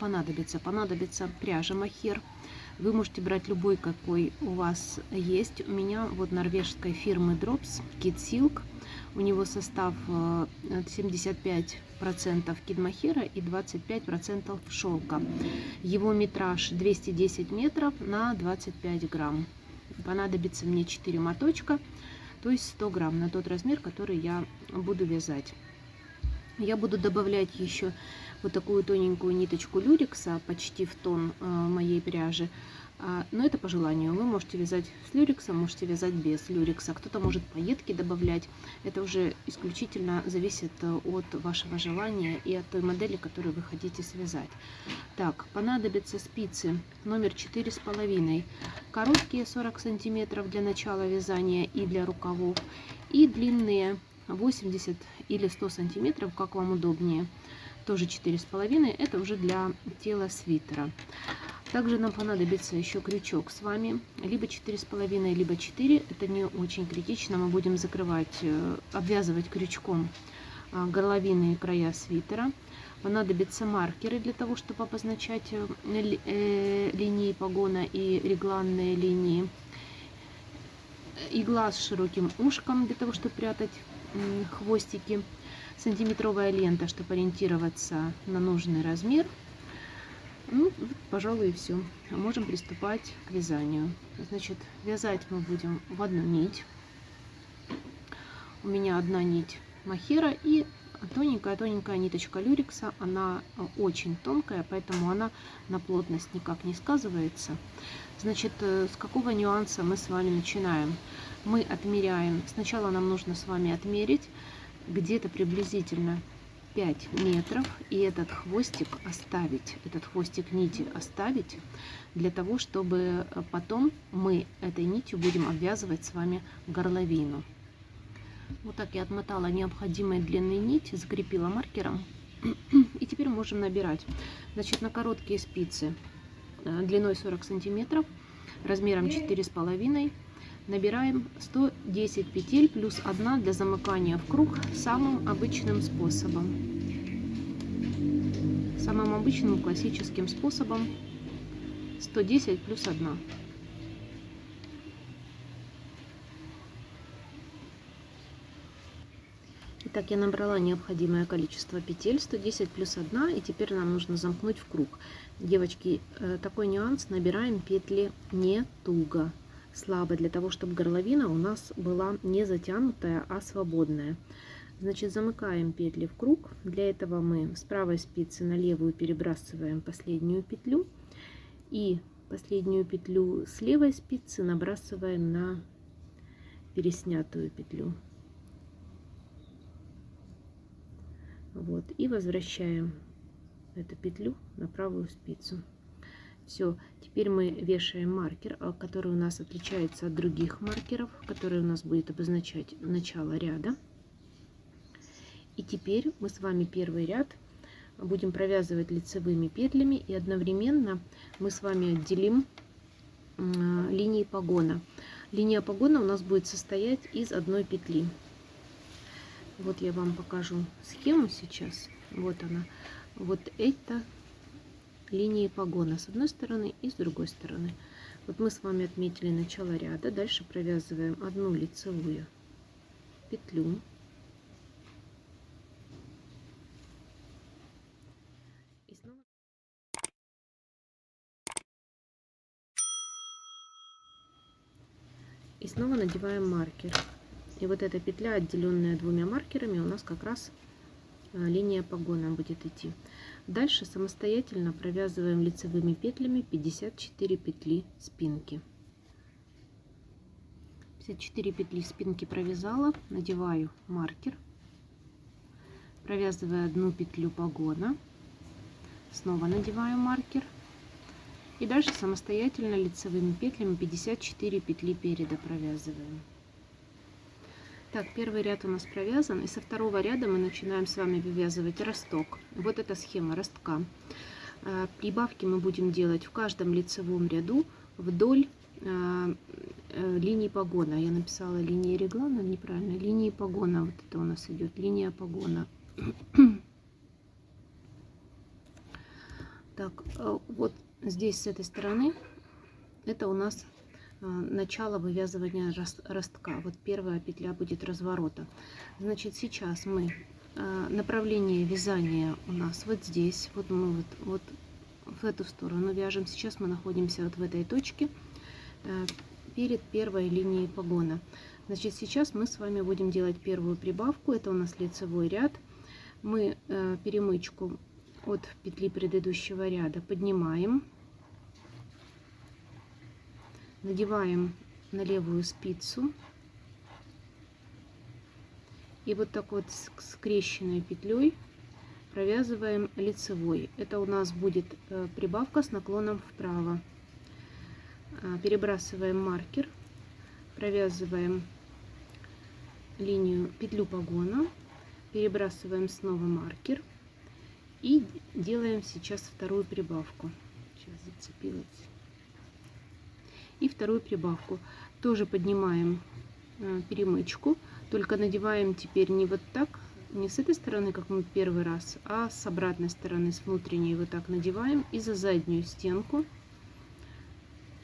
понадобится? Понадобится пряжа махер. Вы можете брать любой, какой у вас есть. У меня вот норвежской фирмы Drops Kid Silk. У него состав 75% кидмахера и 25% шелка. Его метраж 210 метров на 25 грамм. Понадобится мне 4 моточка, то есть 100 грамм на тот размер, который я буду вязать. Я буду добавлять еще вот такую тоненькую ниточку люрикса почти в тон э, моей пряжи. А, но это по желанию. Вы можете вязать с люриксом, можете вязать без люрикса. Кто-то может пайетки добавлять. Это уже исключительно зависит э, от вашего желания и от той модели, которую вы хотите связать. Так, понадобятся спицы номер четыре с половиной, короткие 40 сантиметров для начала вязания и для рукавов, и длинные 80 или 100 сантиметров, как вам удобнее. Тоже 4,5, это уже для тела свитера. Также нам понадобится еще крючок с вами, либо 4,5, либо 4. Это не очень критично, мы будем закрывать, э, обвязывать крючком а, горловины и края свитера. Понадобятся маркеры для того, чтобы обозначать э, э, линии погона и регланные линии. Игла с широким ушком для того, чтобы прятать хвостики, сантиметровая лента, чтобы ориентироваться на нужный размер. Ну, пожалуй, и все. Можем приступать к вязанию. Значит, вязать мы будем в одну нить. У меня одна нить махера и тоненькая-тоненькая ниточка люрикса. Она очень тонкая, поэтому она на плотность никак не сказывается. Значит, э, с какого нюанса мы с вами начинаем? Мы отмеряем, сначала нам нужно с вами отмерить где-то приблизительно 5 метров и этот хвостик оставить, этот хвостик нити оставить для того, чтобы э, потом мы этой нитью будем обвязывать с вами горловину. Вот так я отмотала необходимые длинные нити, закрепила маркером и теперь можем набирать. Значит, на короткие спицы Э, длиной 40 сантиметров, размером 4,5. Набираем 110 петель плюс 1 для замыкания в круг самым обычным способом. Самым обычным классическим способом 110 плюс 1. Итак, я набрала необходимое количество петель, 110 плюс 1, и теперь нам нужно замкнуть в круг. Девочки, э, такой нюанс, набираем петли не туго, слабо, для того, чтобы горловина у нас была не затянутая, а свободная. Значит, замыкаем петли в круг. Для этого мы с правой спицы на левую перебрасываем последнюю петлю. И последнюю петлю с левой спицы набрасываем на переснятую петлю. Вот, и возвращаем эту петлю на правую спицу. Все, теперь мы вешаем маркер, а, который у нас отличается от других маркеров, который у нас будет обозначать начало ряда. И теперь мы с вами первый ряд будем провязывать лицевыми петлями и одновременно мы с вами отделим линии погона. Линия погона у нас будет состоять из одной петли. Вот я вам покажу схему сейчас. Вот она. Вот это линии погона с одной стороны и с другой стороны. Вот мы с вами отметили начало ряда. Дальше провязываем одну лицевую петлю. И снова надеваем маркер. И вот эта петля, отделенная двумя маркерами, у нас как раз а, линия погона будет идти. Дальше самостоятельно провязываем лицевыми петлями 54 петли спинки. 54 петли спинки провязала, надеваю маркер, провязываю одну петлю погона, снова надеваю маркер и дальше самостоятельно лицевыми петлями 54 петли переда провязываем. Так, первый ряд у нас провязан, и со второго ряда мы начинаем с вами вывязывать росток. Вот эта схема ростка. А, Прибавки мы будем делать в каждом лицевом ряду вдоль а, э, линии погона. Я написала линии реглана, неправильно, линии погона. Вот это у нас идет линия погона. Так, э, вот здесь с этой стороны это у нас начало вывязывания ростка. Вот первая петля будет разворота. Значит, сейчас мы э, направление вязания у нас вот здесь. Вот мы вот, вот в эту сторону вяжем. Сейчас мы находимся вот в этой точке перед первой линией погона. Значит, сейчас мы с вами будем делать первую прибавку. Это у нас лицевой ряд. Мы э, перемычку от петли предыдущего ряда поднимаем, надеваем на левую спицу и вот так вот скрещенной петлей провязываем лицевой. Это у нас будет э, прибавка с наклоном вправо. А, перебрасываем маркер, провязываем линию петлю погона, перебрасываем снова маркер и делаем сейчас вторую прибавку. Сейчас зацепилась. И вторую прибавку. Тоже поднимаем э, перемычку, только надеваем теперь не вот так, не с этой стороны, как мы первый раз, а с обратной стороны, с внутренней вот так надеваем и за заднюю стенку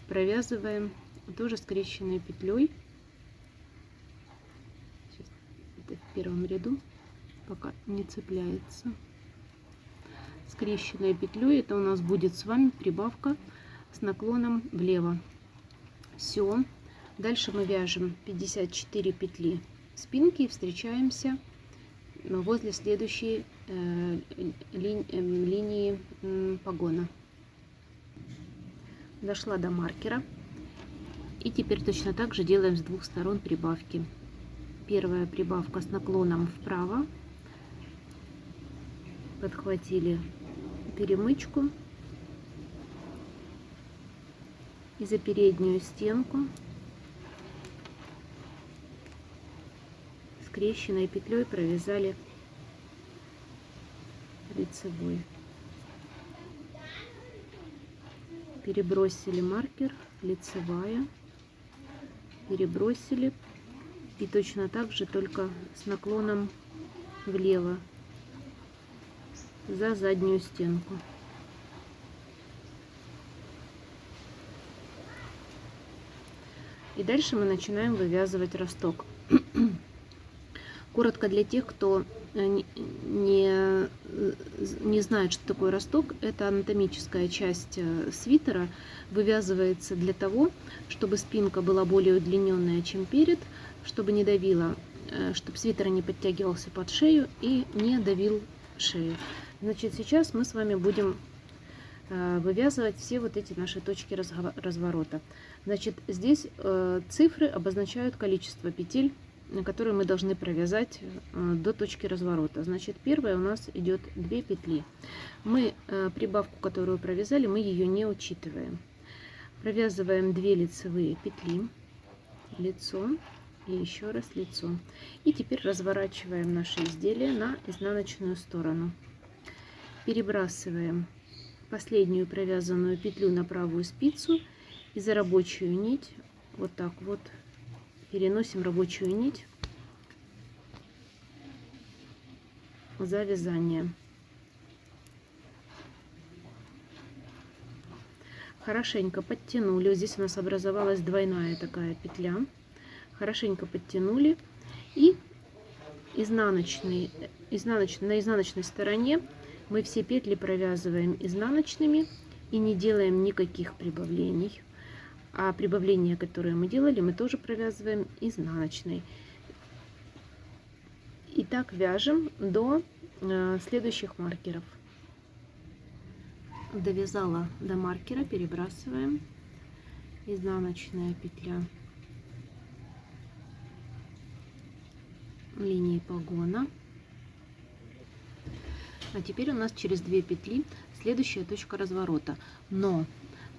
провязываем тоже скрещенной петлей. Сейчас, это в первом ряду пока не цепляется. Скрещенной петлей это у нас будет с вами прибавка с наклоном влево все дальше мы вяжем 54 петли спинки и встречаемся возле следующей э, ли, э, линии э, погона дошла до маркера. И теперь точно так же делаем с двух сторон прибавки. Первая прибавка с наклоном вправо. Подхватили перемычку. И за переднюю стенку скрещенной петлей провязали лицевой. перебросили маркер, лицевая, перебросили. И точно так же, только с наклоном влево за заднюю стенку. И дальше мы начинаем вывязывать росток. Коротко для тех, кто э, не, э, не знает, что такое росток, это анатомическая часть э, свитера, вывязывается для того, чтобы спинка была более удлиненная, чем перед, чтобы не давила, чтобы свитер не подтягивался под шею и не давил шею. Значит, сейчас мы с вами будем вывязывать все вот эти наши точки разворота. Значит, здесь цифры обозначают количество петель которые мы должны провязать э, до точки разворота. Значит, первая у нас идет 2 петли. Мы э, прибавку, которую провязали, мы ее не учитываем. Провязываем 2 лицевые петли, лицо и еще раз лицо. И теперь разворачиваем наше изделие на изнаночную сторону. Перебрасываем последнюю провязанную петлю на правую спицу и за рабочую нить вот так вот переносим рабочую нить за вязание. Хорошенько подтянули. Здесь у нас образовалась двойная такая петля. Хорошенько подтянули. И изнаночный, изнаночный, на изнаночной стороне мы все петли провязываем изнаночными и не делаем никаких прибавлений. А прибавления, которые мы делали, мы тоже провязываем изнаночной. И так вяжем до э, следующих маркеров. Довязала до маркера, перебрасываем изнаночная петля линии погона. А теперь у нас через две петли следующая точка разворота. Но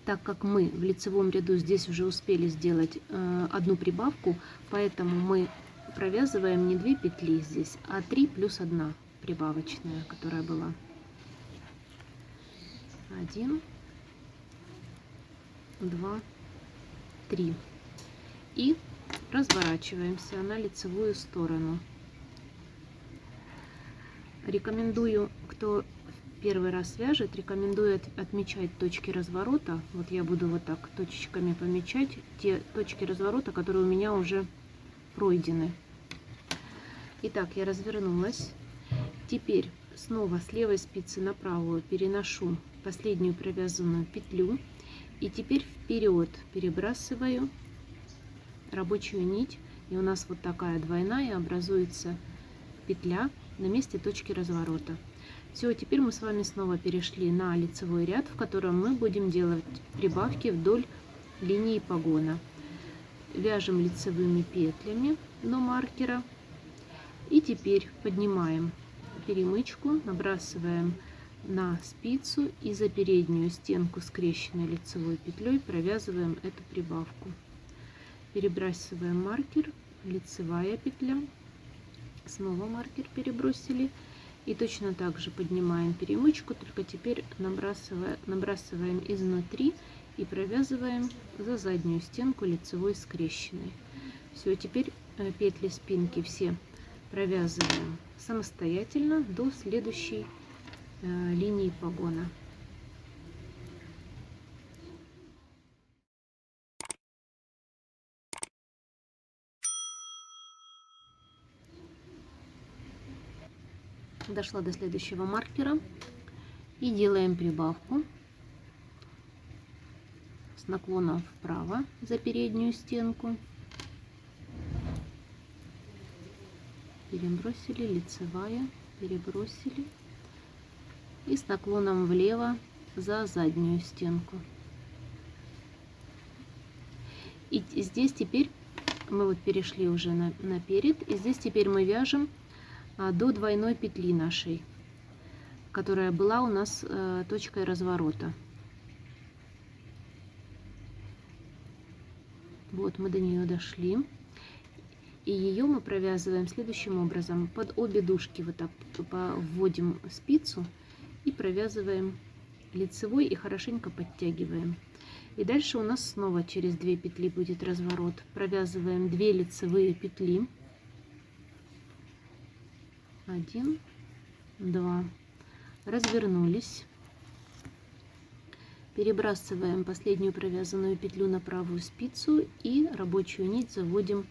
так как мы в лицевом ряду здесь уже успели сделать э, одну прибавку, поэтому мы провязываем не 2 петли здесь, а 3 плюс 1 прибавочная, которая была. 1, 2, 3. И разворачиваемся на лицевую сторону. Рекомендую, кто первый раз вяжет, рекомендую от- отмечать точки разворота. Вот я буду вот так точечками помечать те точки разворота, которые у меня уже пройдены. Итак, я развернулась. Теперь снова с левой спицы на правую переношу последнюю провязанную петлю. И теперь вперед перебрасываю рабочую нить. И у нас вот такая двойная образуется петля на месте точки разворота. Все, теперь мы с вами снова перешли на лицевой ряд, в котором мы будем делать прибавки вдоль линии погона. Вяжем лицевыми петлями до маркера. И теперь поднимаем перемычку, набрасываем на спицу и за переднюю стенку скрещенной лицевой петлей провязываем эту прибавку. Перебрасываем маркер, лицевая петля, снова маркер перебросили и точно так же поднимаем перемычку, только теперь набрасывая, набрасываем изнутри и провязываем за заднюю стенку лицевой скрещенной. Все, теперь э, петли спинки все провязываем самостоятельно до следующей э, линии погона. Дошла до следующего маркера и делаем прибавку с наклоном вправо за переднюю стенку. перебросили, лицевая, перебросили и с наклоном влево за заднюю стенку. И здесь теперь мы вот перешли уже на, на перед, и здесь теперь мы вяжем до двойной петли нашей, которая была у нас а, точкой разворота. Вот мы до нее дошли. И ее мы провязываем следующим образом. Под обе дужки вот так вводим спицу и провязываем лицевой и хорошенько подтягиваем. И дальше у нас снова через две петли будет разворот. Провязываем две лицевые петли. Один, два. Развернулись. Перебрасываем последнюю провязанную петлю на правую спицу и рабочую нить заводим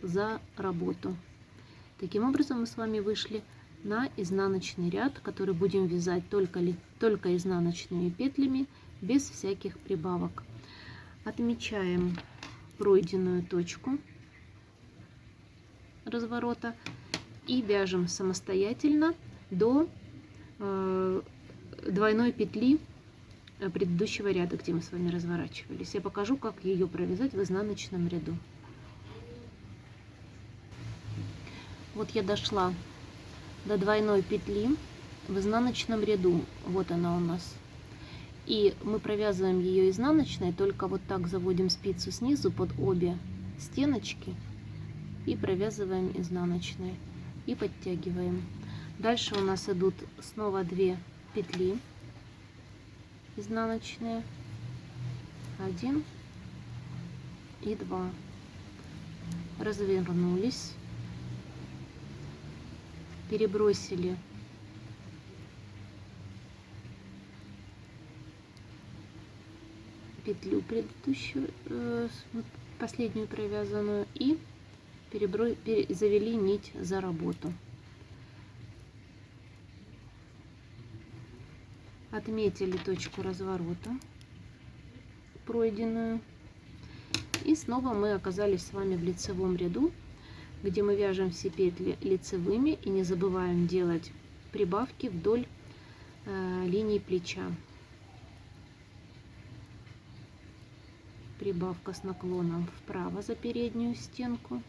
за работу. Таким образом мы с вами вышли на изнаночный ряд, который будем вязать только, только изнаночными петлями, без всяких прибавок. Отмечаем пройденную точку разворота и вяжем самостоятельно до э, двойной петли предыдущего ряда, где мы с вами разворачивались. Я покажу, как ее провязать в изнаночном ряду. Вот я дошла до двойной петли в изнаночном ряду. Вот она у нас. И мы провязываем ее изнаночной, только вот так заводим спицу снизу под обе стеночки и провязываем изнаночной и подтягиваем. Дальше у нас идут снова две петли изнаночные. Один и два. Развернулись перебросили петлю предыдущую, э, последнюю провязанную и перебро... пере... завели нить за работу. Отметили точку разворота пройденную. И снова мы оказались с вами в лицевом ряду где мы вяжем все петли лицевыми и не забываем делать прибавки вдоль э, линии плеча. Прибавка с наклоном вправо за переднюю стенку.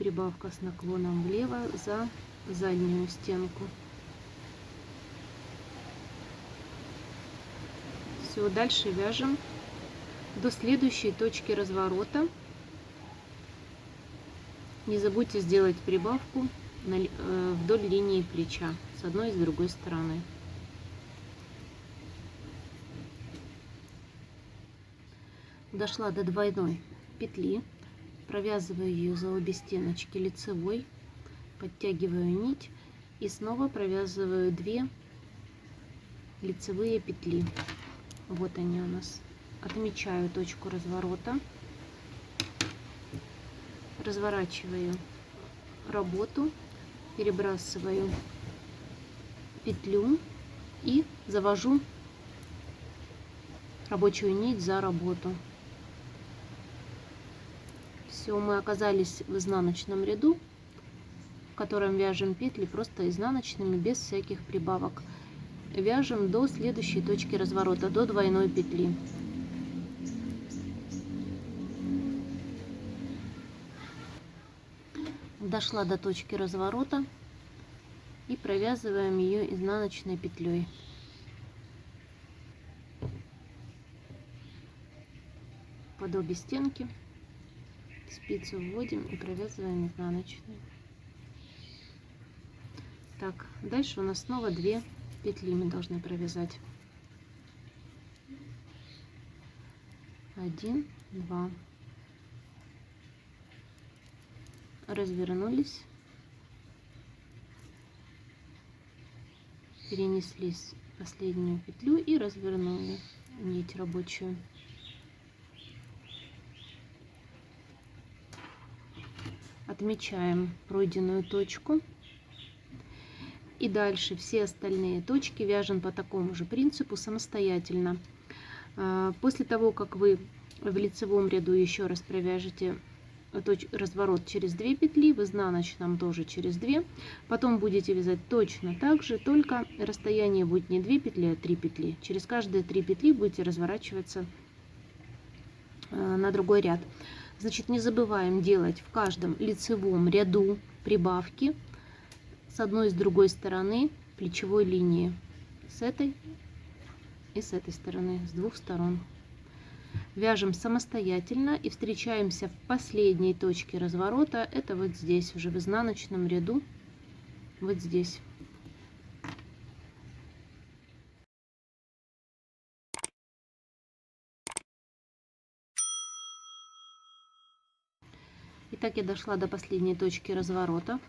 Прибавка с наклоном влево за заднюю стенку. Все, дальше вяжем до следующей точки разворота. Не забудьте сделать прибавку э, вдоль линии плеча с одной и с другой стороны. Дошла до двойной петли, провязываю ее за обе стеночки лицевой, подтягиваю нить и снова провязываю 2 лицевые петли. Вот они у нас. Отмечаю точку разворота. Разворачиваю работу, перебрасываю петлю и завожу рабочую нить за работу. Все, мы оказались в изнаночном ряду, в котором вяжем петли просто изнаночными, без всяких прибавок. Вяжем до следующей точки разворота, до двойной петли. Дошла до точки разворота и провязываем ее изнаночной петлей. Под обе стенки спицу вводим и провязываем изнаночной. Так, дальше у нас снова две петли мы должны провязать. Один, два. Развернулись. Перенеслись в последнюю петлю и развернули нить рабочую. Отмечаем пройденную точку. И дальше все остальные точки вяжем по такому же принципу самостоятельно. А, после того, как вы в лицевом ряду еще раз провяжете разворот через 2 петли, в изнаночном тоже через 2. Потом будете вязать точно так же, только расстояние будет не 2 петли, а 3 петли. Через каждые 3 петли будете разворачиваться а, на другой ряд. Значит, не забываем делать в каждом лицевом ряду прибавки с одной и с другой стороны плечевой линии. С этой и с этой стороны, с двух сторон. Вяжем самостоятельно и встречаемся в последней точке разворота. Это вот здесь, уже в изнаночном ряду, вот здесь. Итак, я дошла до последней точки разворота,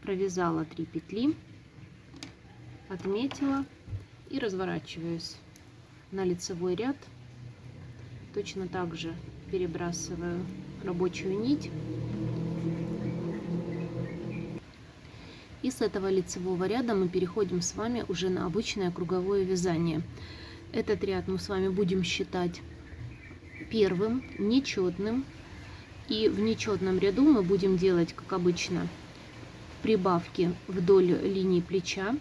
провязала 3 петли, отметила и разворачиваюсь на лицевой ряд. Точно так же перебрасываю рабочую нить. И с этого лицевого ряда мы переходим с вами уже на обычное круговое вязание. Этот ряд мы с вами будем считать первым, нечетным, и в нечетном ряду мы будем делать, как обычно, прибавки вдоль линии плеча.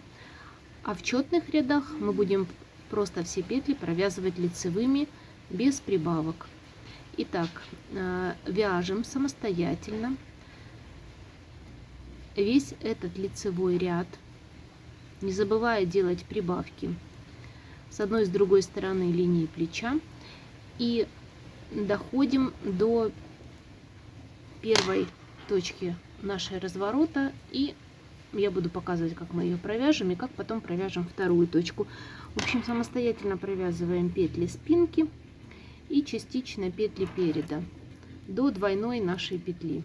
А в четных рядах мы будем просто все петли провязывать лицевыми без прибавок. Итак, э, вяжем самостоятельно весь этот лицевой ряд, не забывая делать прибавки с одной и с другой стороны линии плеча и доходим до первой точки нашей разворота и я буду показывать, как мы ее провяжем и как потом провяжем вторую точку. В общем, самостоятельно провязываем петли спинки и частично петли переда до двойной нашей петли.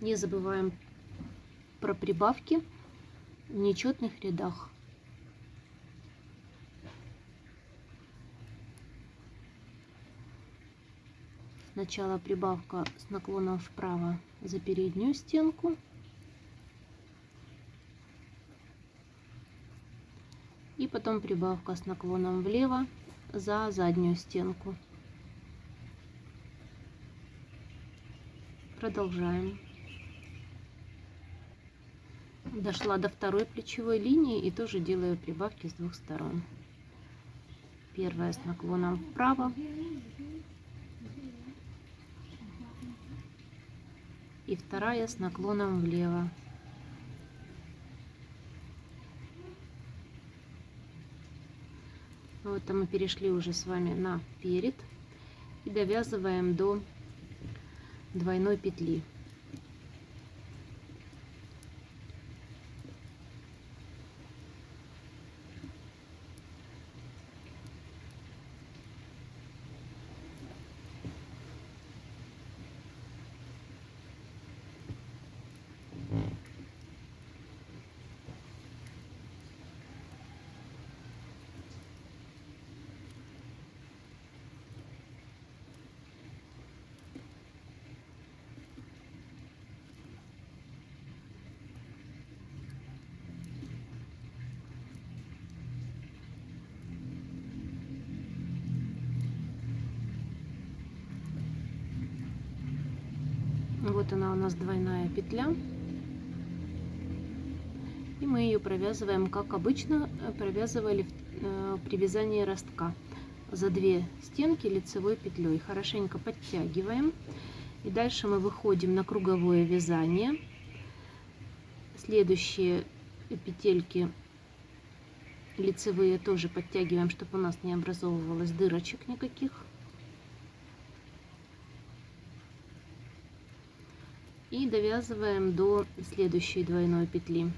Не забываем про прибавки в нечетных рядах. Сначала прибавка с наклоном вправо за переднюю стенку. И потом прибавка с наклоном влево за заднюю стенку. Продолжаем. Дошла до второй плечевой линии и тоже делаю прибавки с двух сторон. Первая с наклоном вправо, и вторая с наклоном влево. Вот а мы перешли уже с вами на перед и довязываем до двойной петли. Вот она у нас двойная петля. И мы ее провязываем, как обычно э, провязывали э, при вязании ростка. За две стенки лицевой петлей. Хорошенько подтягиваем. И дальше мы выходим на круговое вязание. Следующие петельки лицевые тоже подтягиваем, чтобы у нас не образовывалось дырочек никаких. И довязываем до следующей двойной петли.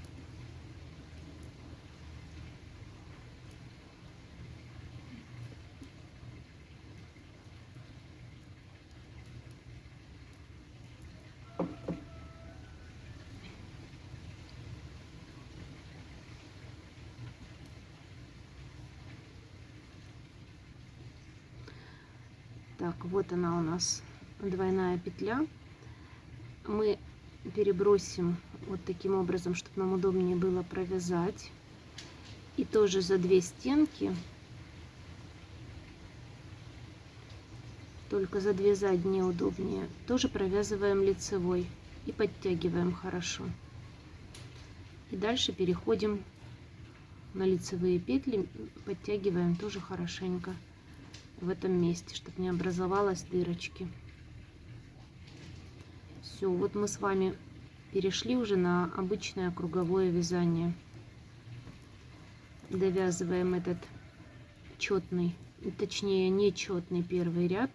Так, вот она у нас двойная петля. Мы перебросим вот таким образом, чтобы нам удобнее было провязать. И тоже за две стенки, только за две задние удобнее, тоже провязываем лицевой и подтягиваем хорошо. И дальше переходим на лицевые петли, подтягиваем тоже хорошенько в этом месте, чтобы не образовалось дырочки. Все, вот мы с вами перешли уже на обычное круговое вязание. Довязываем этот четный, точнее нечетный первый ряд.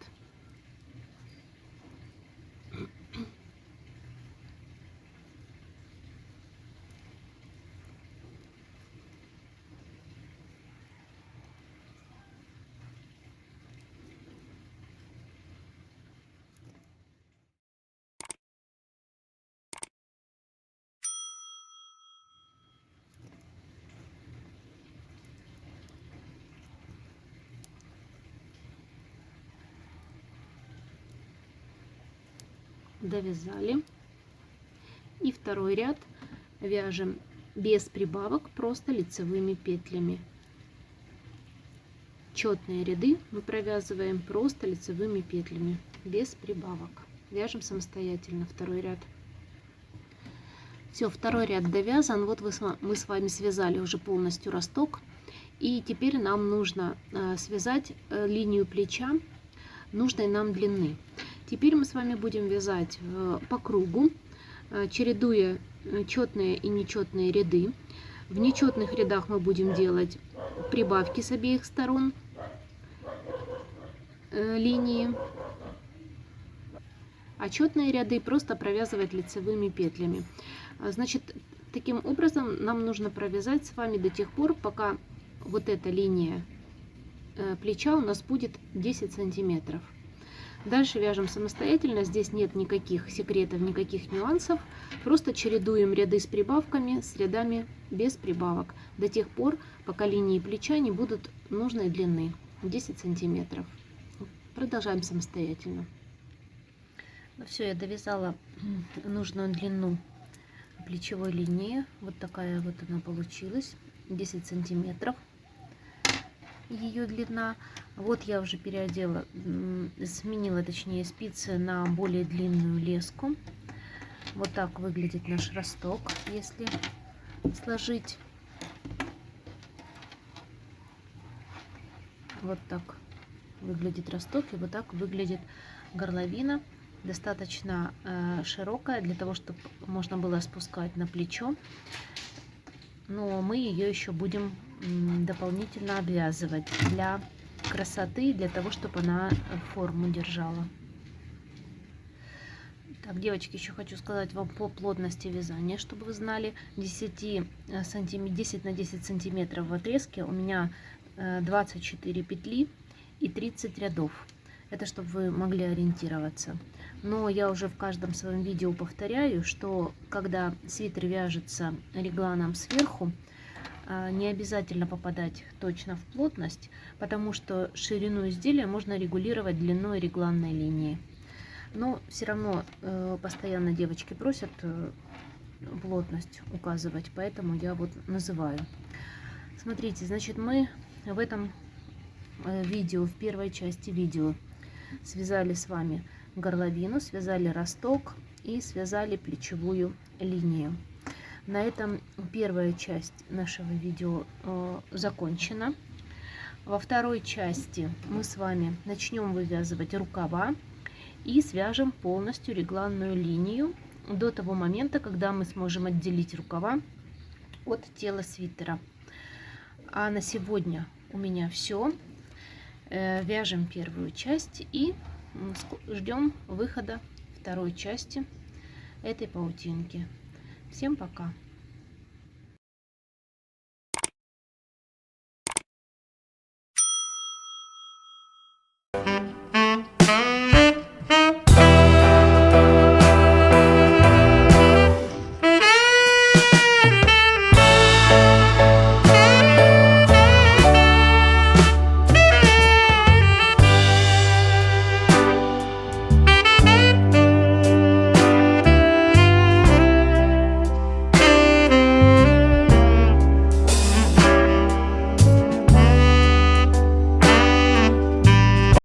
Довязали. И второй ряд вяжем без прибавок, просто лицевыми петлями. Четные ряды мы провязываем просто лицевыми петлями, без прибавок. Вяжем самостоятельно второй ряд. Все, второй ряд довязан. Вот мы с вами связали уже полностью росток. И теперь нам нужно э, связать э, линию плеча нужной нам длины. Теперь мы с вами будем вязать э, по кругу, э, чередуя э, четные и нечетные ряды. В нечетных рядах мы будем делать прибавки с обеих сторон линии, а четные ряды просто провязывать лицевыми петлями. Значит, таким образом нам нужно провязать с вами до тех пор, пока вот эта линия плеча у нас будет 10 сантиметров. Дальше вяжем самостоятельно, здесь нет никаких секретов, никаких нюансов. Просто чередуем ряды с прибавками с рядами без прибавок до тех пор, пока линии плеча не будут нужной длины 10 сантиметров. Продолжаем самостоятельно. Ну, Все, я довязала нужную длину плечевой линии. Вот такая вот она получилась, 10 сантиметров ее длина. Вот я уже переодела, сменила точнее спицы на более длинную леску. Вот так выглядит наш росток, если сложить. Вот так выглядит росток и вот так выглядит горловина. Достаточно э, широкая для того, чтобы можно было спускать на плечо. Но мы ее еще будем дополнительно обвязывать для красоты, для того, чтобы она форму держала. Так, девочки, еще хочу сказать вам по плотности вязания, чтобы вы знали, 10, сантим... 10 на 10 сантиметров в отрезке у меня 24 э, петли и 30 рядов. Это чтобы вы могли ориентироваться. Но я уже в каждом своем видео повторяю, что когда свитер вяжется регланом сверху, не обязательно попадать точно в плотность, потому что ширину изделия можно регулировать длиной регланной линии. Но все равно э, постоянно девочки просят э, плотность указывать, поэтому я вот называю. Смотрите, значит, мы в этом э, видео, в первой части видео связали с вами горловину, связали росток, и связали плечевую линию. На этом первая часть нашего видео э, закончена. Во второй части мы с вами начнем вывязывать рукава и свяжем полностью регланную линию до того момента, когда мы сможем отделить рукава от тела свитера. А на сегодня у меня все. Э, вяжем первую часть и ждем выхода второй части этой паутинки. Всем пока!